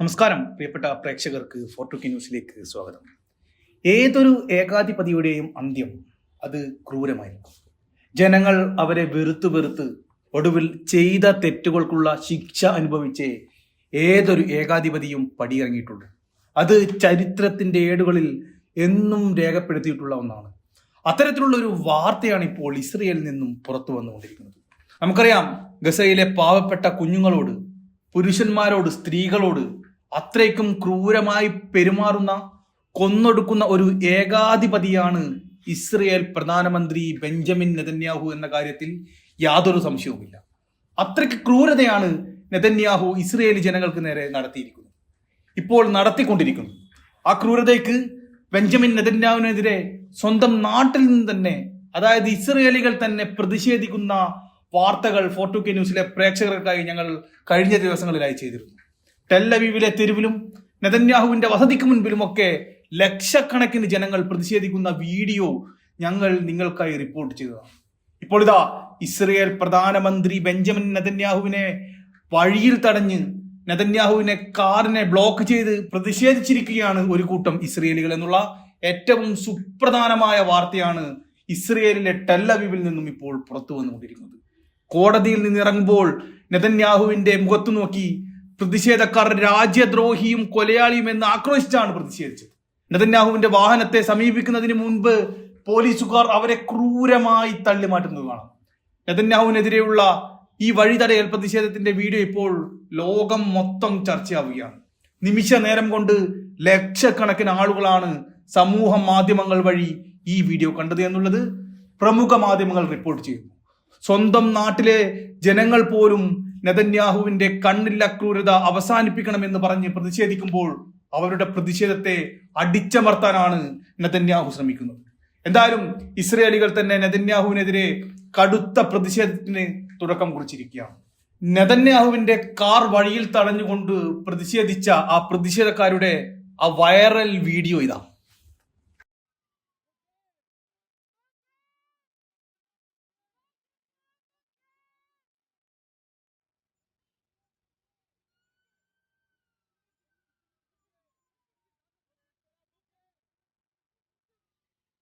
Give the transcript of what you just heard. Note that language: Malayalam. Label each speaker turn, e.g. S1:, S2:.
S1: നമസ്കാരം പ്രിയപ്പെട്ട പ്രേക്ഷകർക്ക് ഫോർട്ടുക്കി ന്യൂസിലേക്ക് സ്വാഗതം. ഏതൊരു ഏകാധിപതിയുടെയും അന്ത്യം അത് ക്രൂരമായിരിക്കും. ജനങ്ങൾ അവരെ വെറുത്ത് വെറുത്ത് ഒടുവിൽ ചെയ്ത തെറ്റുകൾക്കുള്ള ശിക്ഷ അനുഭവിച്ച് ഏതൊരു ഏകാധിപതിയും പടിയിറങ്ങിയിട്ടുണ്ട്. അത് ചരിത്രത്തിന്റെ ഏടുകളിൽ എന്നും രേഖപ്പെടുത്തിയിട്ടുള്ള ഒന്നാണ്. അത്തരത്തിലുള്ള ഒരു വാർത്തയാണ് ഇപ്പോൾ ഇസ്രയേലിൽ നിന്നും പുറത്തു വന്നുകൊണ്ടിരിക്കുന്നത്. നമുക്കറിയാം ഗസയിലെ പാവപ്പെട്ട കുഞ്ഞുങ്ങളോട് പുരുഷന്മാരോട് സ്ത്രീകളോട് അത്രയ്ക്കും ക്രൂരമായി പെരുമാറുന്ന കൊന്നൊടുക്കുന്ന ഒരു ഏകാധിപതിയാണ് ഇസ്രയേൽ പ്രധാനമന്ത്രി ബെഞ്ചമിൻ നെതന്യാഹു എന്ന കാര്യത്തിൽ യാതൊരു സംശയവുമില്ല. അത്രയ്ക്ക് ക്രൂരതയാണ് നെതന്യാഹു ഇസ്രയേലി ജനങ്ങൾക്ക് നേരെ നടത്തിയിരിക്കുന്നത്. ഇപ്പോൾ നടത്തിക്കൊണ്ടിരിക്കുന്നു. ആ ക്രൂരതയ്ക്ക് ബെഞ്ചമിൻ നെതന്യാഹുവിനെതിരെ സ്വന്തം നാട്ടിൽ നിന്ന് തന്നെ അതായത് ഇസ്രയേലികൾ തന്നെ പ്രതിഷേധിക്കുന്ന വാർത്തകൾ ഫോർട്ടു കെ ന്യൂസിലെ പ്രേക്ഷകർക്കായി ഞങ്ങൾ കഴിഞ്ഞ ദിവസങ്ങളിലായി ചെയ്തിരുന്നു. ടെല്ലവീവിലെ തെരുവിലും നെതന്യാഹുവിന്റെ വസതിക്ക് മുൻപിലും ഒക്കെ ലക്ഷക്കണക്കിന് ജനങ്ങൾ പ്രതിഷേധിക്കുന്ന വീഡിയോ ഞങ്ങൾ നിങ്ങൾക്കായി റിപ്പോർട്ട് ചെയ്തതാണ്. ഇപ്പോൾ ഇതാ ഇസ്രയേൽ പ്രധാനമന്ത്രി ബെഞ്ചമിൻ നെതന്യാഹുവിനെ വഴിയിൽ തടഞ്ഞ് നെതന്യാഹുവിനെ കാറിനെ ബ്ലോക്ക് ചെയ്ത് പ്രതിഷേധിച്ചിരിക്കുകയാണ് ഒരു കൂട്ടം ഇസ്രയേലികൾ എന്നുള്ള ഏറ്റവും സുപ്രധാനമായ വാർത്തയാണ് ഇസ്രയേലിലെ ടെല്ലവിവിൽ നിന്നും ഇപ്പോൾ പുറത്തു വന്നുകൊണ്ടിരിക്കുന്നത്. കോടതിയിൽ നിന്ന് ഇറങ്ങുമ്പോൾ നെതന്യാഹുവിന്റെ മുഖത്തു നോക്കി പ്രതിഷേധക്കാർ രാജ്യദ്രോഹിയും കൊലയാളിയും എന്ന് ആക്രോശിച്ചാണ് പ്രതിഷേധിച്ചത്. നെതന്യാഹുവിന്റെ വാഹനത്തെ സമീപിക്കുന്നതിന് മുൻപ് പോലീസുകാർ അവരെ ക്രൂരമായി തള്ളി മാറ്റുന്നത് കാണാം നെതന്യാഹുവിനെതിരെയുള്ള ഈ വഴിതടയൽ പ്രതിഷേധത്തിന്റെ വീഡിയോ ഇപ്പോൾ ലോകം മൊത്തം ചർച്ചയാവുകയാണ്. നിമിഷ നേരം കൊണ്ട് ലക്ഷക്കണക്കിന് ആളുകളാണ് സമൂഹ മാധ്യമങ്ങൾ വഴി ഈ വീഡിയോ കണ്ടത് എന്നുള്ളത് പ്രമുഖ മാധ്യമങ്ങൾ റിപ്പോർട്ട് ചെയ്യുന്നു. സ്വന്തം നാട്ടിലെ ജനങ്ങൾ പോലും നെതന്യാഹുവിന്റെ കണ്ണില്ല ക്രൂരത അവസാനിപ്പിക്കണമെന്ന് പറഞ്ഞ് പ്രതിഷേധിക്കുമ്പോൾ അവരുടെ പ്രതിഷേധത്തെ അടിച്ചമർത്താനാണ് നെതന്യാഹു ശ്രമിക്കുന്നത്. എന്തായാലും ഇസ്രയേലികൾ തന്നെ നെതന്യാഹുവിനെതിരെ കടുത്ത പ്രതിഷേധത്തിന് തുടക്കം കുറിച്ചിരിക്കുകയാണ്. നെതന്യാഹുവിന്റെ കാർ വഴിയിൽ തടഞ്ഞുകൊണ്ട് പ്രതിഷേധിച്ച ആ പ്രതിഷേധക്കാരുടെ ആ വൈറൽ വീഡിയോ ഇതാ.